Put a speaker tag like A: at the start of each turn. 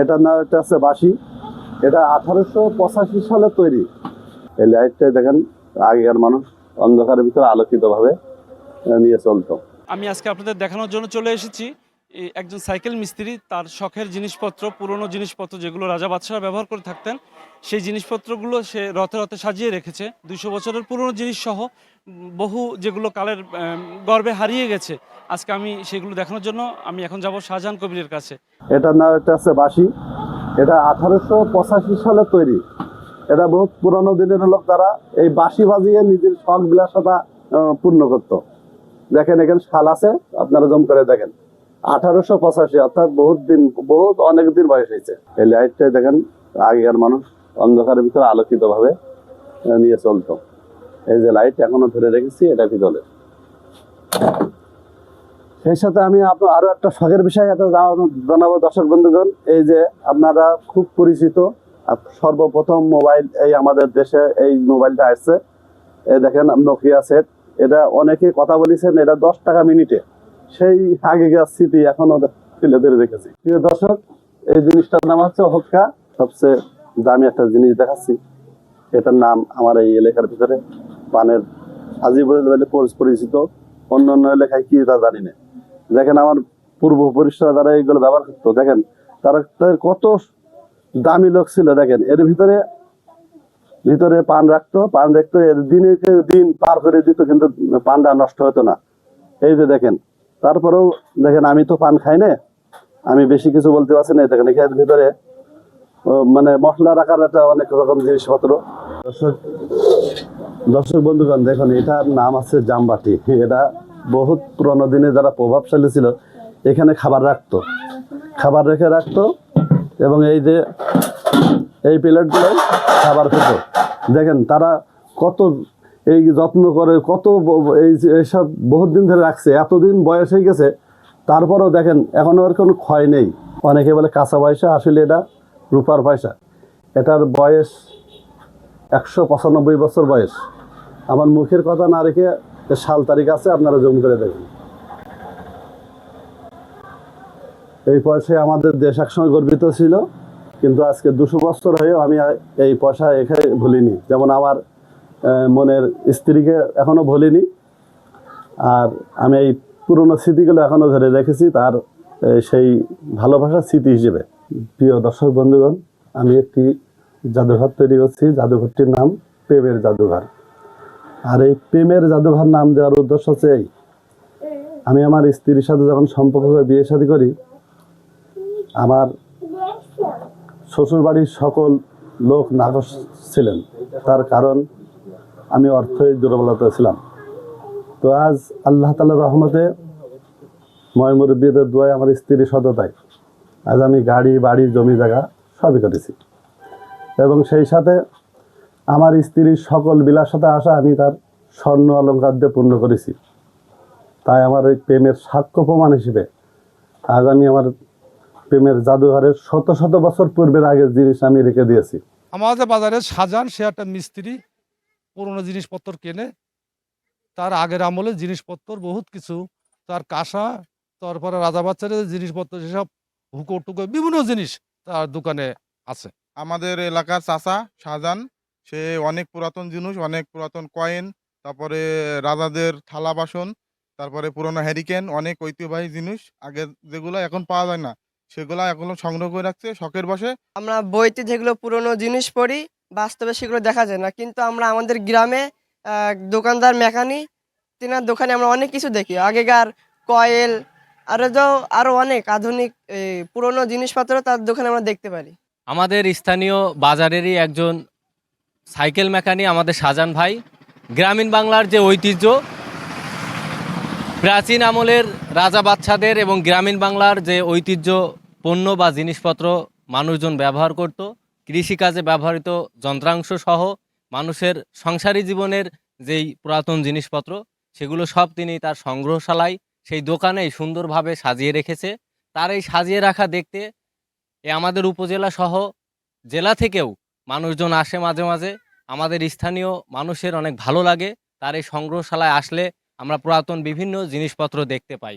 A: এটার নাম এটা আছে বাসি এটা আঠারোশো পঁচাশি সালে তৈরি। এই লাইটটা দেখেন, আগেকার মানুষ অন্ধকারের ভিতরে আলোকিতভাবে নিয়ে চলতো।
B: আমি আজকে আপনাদের দেখানোর জন্য চলে এসেছি। একজন সাইকেল মিস্ত্রি, তার শখের জিনিসপত্র, পুরনো জিনিসপত্র যেগুলো রাজা বাদশারা ব্যবহার করে থাকতেন, সেই জিনিসপত্রগুলো সে রথে রথে সাজিয়ে রেখেছে। দুইশো বছরের পুরনো জিনিস সহ বহু যেগুলো কালের গর্বে হারিয়ে গেছে, আজকে আমি সেগুলো দেখানোর জন্য আমি এখন যাব শাহজাহান কবিরের কাছে।
A: এটার নাম এটা হচ্ছে বাঁশি। এটা আঠারোশো পঁচাশি সালে তৈরি। এটা বহুত পুরানো দিনের লোক তারা এই বাঁশি বাজিয়ে নিজের শখ বিলাসতা পূর্ণ করত। দেখেন এখানে শাল আছে, আপনারা জম করে দেখেন। আঠারোশো পঁচাশি, অর্থাৎ বহুত দিন, বহুত অনেক দিন বয়স হয়েছে। এই লাইটটা দেখেন, আগেকার মানুষ অন্ধকারের ভিতরে আলোকিত ভাবে নিয়ে চলতো। এই যে লাইট এখনও ধরে রেখেছি, এটা ভিতরে সেই সাথে আমি আপনার আরও একটা শখের বিষয় জানাবো- দর্শক বন্ধুগণ, এই যে আপনারা খুব পরিচিত সর্বপ্রথম মোবাইল এই আমাদের দেশে এই মোবাইলটা আসছে। এই দেখেন নোকিয়া সেট এটা অনেকে কথা বলেছেন, এটা দশ টাকা মিনিটে। সেই আগেকার স্মৃতি এখনও তুলে ধরে রেখেছি। প্রিয় দর্শক, এই জিনিসটার নাম হচ্ছে হক্কা সবচেয়ে দামি একটা জিনিস দেখাচ্ছি। এটার নাম আমার এই এলাকার ভিতরে। পানের আজীবন বলে পরিচিত। অন্য অন্য এলাকায় কি তা জানি না। দেখেন আমার পূর্বপুরুষরা যারা এইগুলো ব্যবহার করতো, দেখেন, তারা তাদের কত দামি লোক ছিল, দেখেন। এর ভিতরে ভিতরে পান রাখতো। পান রাখতো এর দিনে দিন পার করে দিত, কিন্তু পানটা নষ্ট হতো না। এই যে দেখেন তারপরেও দেখেন, আমি তো পান খাই না। আমি বেশি কিছু বলতে পারছি না দেখেন এর ভিতরে মানে মশলা রাখার একটা অনেক রকম জিনিসপত্র। দর্শক দর্শক বন্ধুগণ, দেখুন, এটার নাম আছে জামবাটি। এটা বহুত পুরনো দিনে যারা প্রভাবশালী ছিল, এখানে খাবার রাখতো। খাবার রেখে রাখতো এবং এই যে, এই প্লেটগুলো খাবার খেত। দেখেন, তারা কত এই যত্ন করে, কত এই এইসব বহুত দিন ধরে রাখছে, এতদিন বয়স হয়ে গেছে, তারপরেও দেখেন, এখনও আর কোনো ক্ষয় নেই। অনেকে বলে কাঁচা পয়সা, আসলে এটা রূপার পয়সা। এটার বয়স একশো পঁচানব্বই বছর বয়স। আমার মুখের কথা না রেখে সাল তারিখ আছে, আপনারা জম করে দেখুন। এই পয়সায় আমাদের দেশ একসময় গর্বিত ছিল, কিন্তু আজকে দুশো বছর হয়েও আমি এই পয়সা এখানে ভুলিনি। যেমন আমার মনের স্ত্রীকে এখনও ভুলিনি। আর আমি এই পুরনো স্মৃতিগুলো এখনও ধরে রেখেছি, তার সেই ভালোবাসার স্মৃতি হিসেবে। প্রিয় দর্শক বন্ধুগণ, আমি একটি জাদুঘর তৈরি করছি। জাদুঘরটির নাম প্রেমের জাদুঘর। আর এই প্রেমের জাদুঘর নাম দেওয়ার উদ্দেশ্য হচ্ছে এই। আমি আমার স্ত্রীর সাথে যখন সম্পর্ক করে বিয়ে শাদী করি, আমার শ্বশুরবাড়ির সকল লোক নাকশ ছিলেন। তার কারণ আমি অর্থই দুর্বলতা ছিলাম। তো আজ আল্লাহ তালার রহমতে ময়মুরব্বীদের দোয়ায় আমার স্ত্রীর সততায় আজ আমি গাড়ি, বাড়ি, জমি, জায়গা সবই করেছি। এবং সেই সাথে আমার স্ত্রীর সকল বিলাসতা আশা আমি তার স্বর্ণ অলঙ্কার দিয়ে পূর্ণ করেছি। তাই আমার এই প্রেমের সাক্ষ্য প্রমাণ হিসেবে আজ আমি আমার প্রেমের জাদুঘরের শত শত বছর পূর্বের আগের জিনিস আমি রেখে দিয়েছি।
C: আমাদের বাজারে সাজান, সে একটা মিস্ত্রি পুরনো জিনিসপত্র কেনে তার আগের আমলে জিনিসপত্র বহুত কিছু। তার কাঁসা তারপরে রাজা বাচ্চাদের জিনিসপত্র সেসব হুকো টুকো বিভিন্ন জিনিস তার দোকানে আছে।
D: আমাদের এলাকার চাচা শাহজাহান সে অনেক পুরাতন জিনিস অনেক পুরাতন কয়েন তারপরে রাজাদের থালা বাসন তারপরে পুরনো হ্যারিকেন অনেক ঐতিহ্যবাহী জিনিস। আগে যেগুলো এখন পাওয়া যায় না সেগুলো এখনও সংগ্রহ করে রাখছে শখের বসে
E: আমরা বইতে যেগুলো পুরনো জিনিস পড়ি বাস্তবে সেগুলো দেখা যায় না। কিন্তু আমরা আমাদের গ্রামে দোকানদার মেকানি, তেনার দোকানে আমরা অনেক কিছু দেখি। আগেকার কয়েল আরও তো আরও অনেক আধুনিক পুরনো জিনিসপত্র তার দোকানে আমরা দেখতে পারি।
F: আমাদের স্থানীয় বাজারেরই একজন সাইকেল মেকানিক আমাদের শাহজাহান ভাই। গ্রামীণ বাংলার যে ঐতিহ্য, প্রাচীন আমলের রাজা বাচ্চাদের এবং গ্রামীণ বাংলার যে ঐতিহ্য, পণ্য বা জিনিসপত্র মানুষজন ব্যবহার করত। কৃষিকাজে ব্যবহৃত যন্ত্রাংশ সহ মানুষের সংসারী জীবনের যেই পুরাতন জিনিসপত্র, সেগুলো সব তিনি তার সংগ্রহশালায়, সেই দোকানেই সুন্দরভাবে সাজিয়ে রেখেছে। তার এই সাজিয়ে রাখা দেখতে এ আমাদের উপজেলা সহ জেলা থেকেও মানুষজন আসে মাঝে মাঝে। আমাদের স্থানীয় মানুষের অনেক ভালো লাগে। তার এই সংগ্রহশালায় আসলে আমরা পুরাতন বিভিন্ন জিনিসপত্র দেখতে পাই।